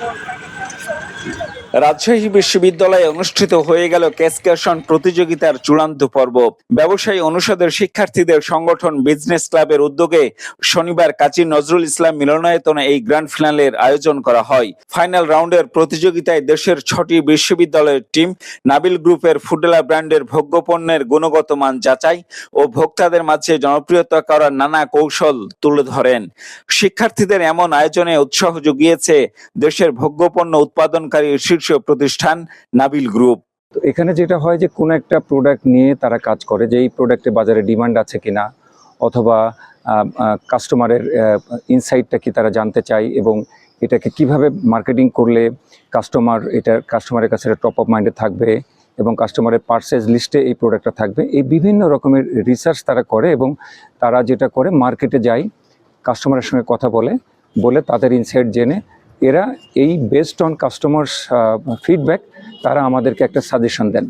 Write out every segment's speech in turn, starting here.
Thank you. Rajshahi বিশ্ববিদ্যালয়ে অনুষ্ঠিত হয়ে গেল ক্যাসকেশন প্রতিযোগিতার চূড়ান্ত পর্ব। ব্যবসায়ী অনুষদের শিক্ষার্থীদের সংগঠন বিজনেস ক্লাবের উদ্যোগে শনিবার কাজী নজরুল ইসলাম মিলনায়তনে এই গ্র্যান্ড ফিনালের আয়োজন করা হয়। ফাইনাল রাউন্ডের প্রতিযোগিতায় দেশের ছটি বিশ্ববিদ্যালয়ের টিম, নাবিল গ্রুপের ফুডেলা ব্র্যান্ডের ভোগ্যপণ্যের গুণগত মান যাচাই ও ভোক্তাদের মাঝে জনপ্রিয়তা করার নানা কৌশল তুলে ধরেন। শিক্ষার্থীদের এমন আয়োজনে উৎসাহ জুগিয়েছে দেশের ভোগ্যপণ্য উৎপাদনকারী শীর্ষ প্রতিষ্ঠান নাবিল গ্রুপ। এখানে যেটা হয় যে কোনো একটা প্রোডাক্ট নিয়ে তারা কাজ করে যে এই প্রোডাক্টে বাজারে ডিমান্ড আছে কিনা, অথবা কাস্টমারের ইনসাইটটা কি তারা জানতে চায় এবং এটাকে কীভাবে মার্কেটিং করলে কাস্টমার এটা কাস্টমারের কাছে টপ অফ মাইন্ডে থাকবে এবং কাস্টমারের পার্সেস লিস্টে এই প্রোডাক্টটা থাকবে। এই বিভিন্ন রকমের রিসার্চ তারা করে এবং তারা যেটা করে মার্কেটে যায় কাস্টমারের সঙ্গে কথা বলে বলে তাদের ইনসাইট জেনে এরা এই বেসড অন কাস্টমার্স ফিডব্যাক তারা আমাদেরকে একটা সাজেশন দেন।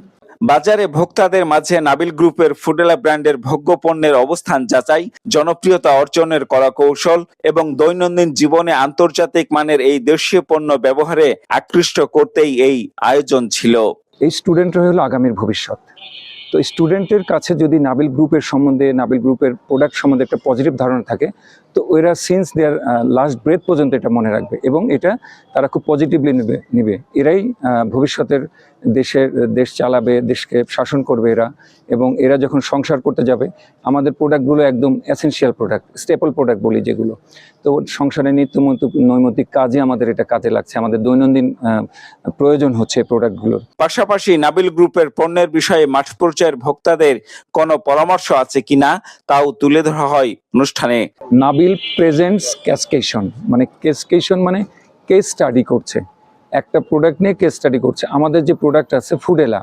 বাজারে ভোক্তাদের মাঝে নাবিল গ্রুপের ফুডেলা ব্র্যান্ডের ভোগ্য পণ্যের অবস্থান যাচাই জনপ্রিয়তা অর্জনের কলা কৌশল এবং দৈনন্দিন জীবনে আন্তর্জাতিক মানের এই দেশীয় পণ্য ব্যবহারে আকৃষ্ট করতেই এই আয়োজন ছিল। এই স্টুডেন্টরা হলো আগামীর ভবিষ্যৎ। তো স্টুডেন্টের কাছে যদি নাবিল গ্রুপের সম্বন্ধে নাবিল গ্রুপের প্রোডাক্ট সম্বন্ধে একটা পজিটিভ ধারণা থাকে তো ওরা সিন্স দেয়ার লাস্ট ব্রেথ পর্যন্ত এটা মনে রাখবে এবং এটা তারা খুব পজিটিভলি নেবে নেবে। এরাই ভবিষ্যতের দেশের দেশ চালাবে দেশকে শাসন করবে এরা এবং এরা যখন সংসার করতে যাবে আমাদের প্রোডাক্টগুলো একদম এসেনশিয়াল প্রোডাক্ট স্টেপল প্রোডাক্ট বলি যেগুলো। তো সংসারে নিত্য নৈমিত্তিক কাজে আমাদের এটা কাজে লাগছে আমাদের দৈনন্দিন প্রয়োজন হচ্ছে প্রোডাক্টগুলোর পাশাপাশি নাবিল গ্রুপের পণ্যের বিষয়ে মাঠ পর্যায়ের ভোক্তাদের কোনো পরামর্শ আছে কিনা তাও তুলে ধরা হয় অনুষ্ঠানে। নাবিল প্রেজেন্টস ক্যাসকেশন মানে ক্যাসকেশন মানে কেস স্টাডি করছে। একটা প্রোডাক্ট নিয়ে কেস স্টাডি করছে। আমাদের যে প্রোডাক্ট আছে ফুডেলা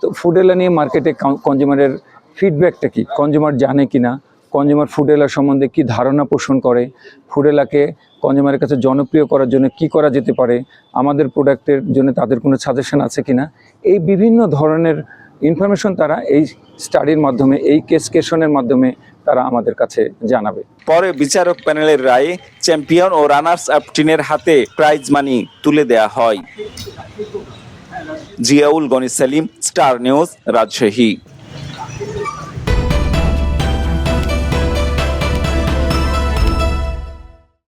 তো ফুডেলা নিয়ে মার্কেটে কনজিউমারের ফিডব্যাকটা কি? কনজিউমার জানে কি না? কনজিউমার ফুডেলা সম্বন্ধে কি ধারণা পোষণ করে? ফুডেলাকে কনজিউমারের কাছে জনপ্রিয় করার জন্য কি করা যেতে পারে? আমাদের প্রোডাক্টের জন্য তাদের কোনো সাজেশন আছে কিনা এই বিভিন্ন ধরনের ইনফরমেশন তারা এই স্টাডির মাধ্যমে, এই কেস কেশনের মাধ্যমে তারা আমাদের কাছে জানাবে। পরে বিচারক প্যানেলের রায়ে চ্যাম্পিয়ন ও রানার্স আপ টিনের হাতে প্রাইজ মানি তুলে দেয়া হয়। Ziaul Gani Selim, star news Rajshahi.